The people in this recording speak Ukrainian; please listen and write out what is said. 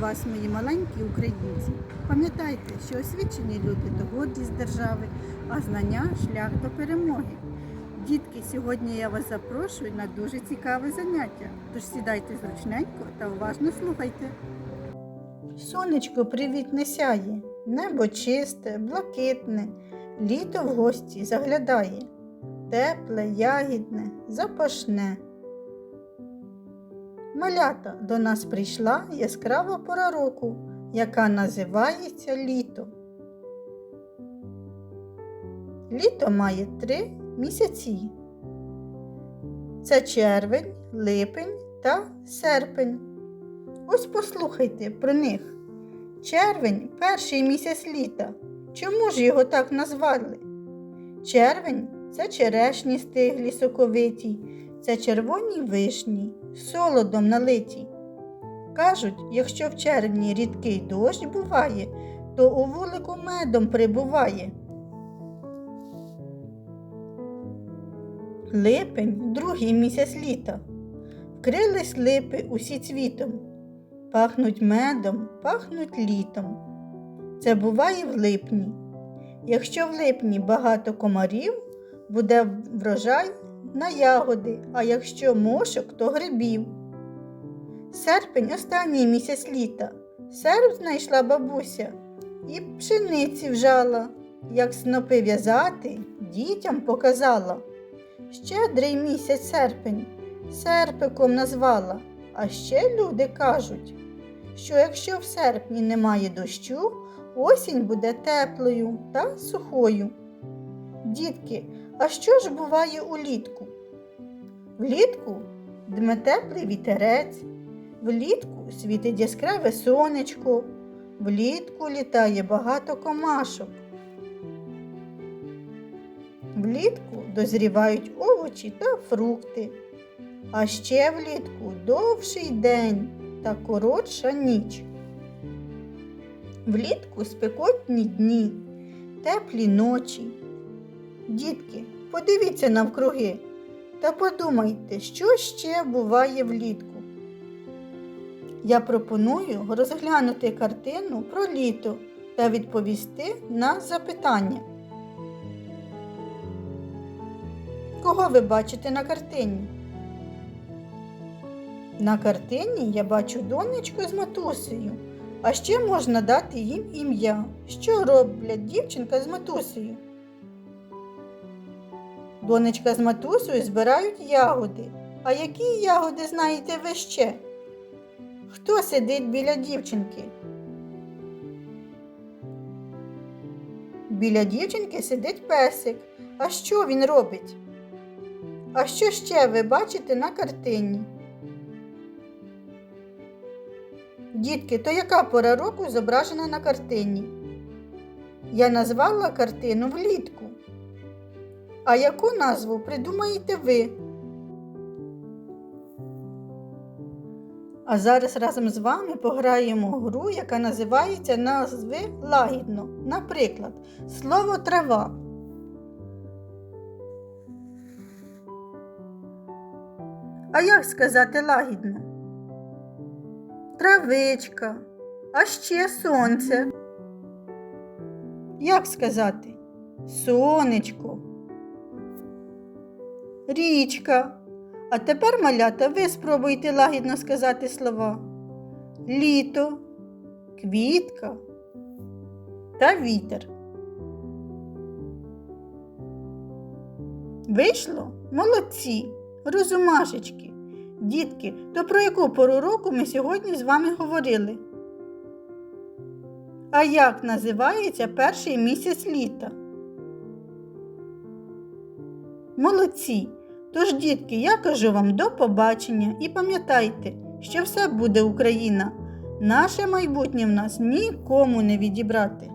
вас, мої маленькі українці. Пам'ятайте, що освічені люди то гордість держави, а знання шлях до перемоги. Дітки, сьогодні я вас запрошую на дуже цікаве заняття. Тож сідайте зручненько та уважно слухайте. Сонечко привітне сяє, небо чисте, блакитне, літо в гості заглядає, тепле, ягідне, запашне. Малята до нас прийшла яскрава пора року, яка називається літо. Літо має три місяці. Це червень, липень та серпень. Ось послухайте про них. Червень перший місяць літа. Чому ж його так назвали? Червень це черешні стиглі соковиті, це червоні вишні, солодом налиті. Кажуть, якщо в червні рідкий дощ буває, то у вулику медом прибуває. Липень другий місяць літа. Вкрились липи усі цвітом, пахнуть медом, пахнуть літом. Це буває в липні. Якщо в липні багато комарів, буде врожай на ягоди, а якщо мошок, то грибів. Серпень останній місяць літа. Серп знайшла бабуся і пшениці вжала, як снопи в'язати, дітям показала. Щедрий місяць серпень серпиком назвала, а ще люди кажуть, що якщо в серпні немає дощу, осінь буде теплою та сухою. Дітки, а що ж буває улітку? Влітку дме теплий вітерець, влітку світить яскраве сонечко, влітку літає багато комашок. Влітку дозрівають овочі та фрукти, а ще влітку довший день та коротша ніч. Влітку спекотні дні, теплі ночі. Дітки, подивіться навкруги та подумайте, що ще буває влітку. Я пропоную розглянути картину про літо та відповісти на запитання. Кого ви бачите на картині? На картині я бачу донечку з матусею, а ще можна дати їм ім'я. Що роблять дівчинка з матусею? Донечка з матусею збирають ягоди. А які ягоди знаєте ви ще? Хто сидить біля дівчинки? Біля дівчинки сидить песик. А що він робить? А що ще ви бачите на картині? Дітки, то яка пора року зображена на картині? Я назвала картину влітку. А яку назву придумаєте ви? А зараз разом з вами пограємо гру, яка називається назви лагідно. Наприклад, слово трава. А як сказати лагідно? Травичка, а ще сонце. Як сказати? Сонечко. Річка. А тепер, малята, ви спробуйте лагідно сказати слова. Літо, квітка та вітер. Вийшло? Молодці, розумашечки. Дітки, то про яку пору року ми сьогодні з вами говорили? А як називається перший місяць літа? Молодці! Тож, дітки, я кажу вам до побачення і пам'ятайте, що все буде Україна. Наше майбутнє в нас нікому не відібрати.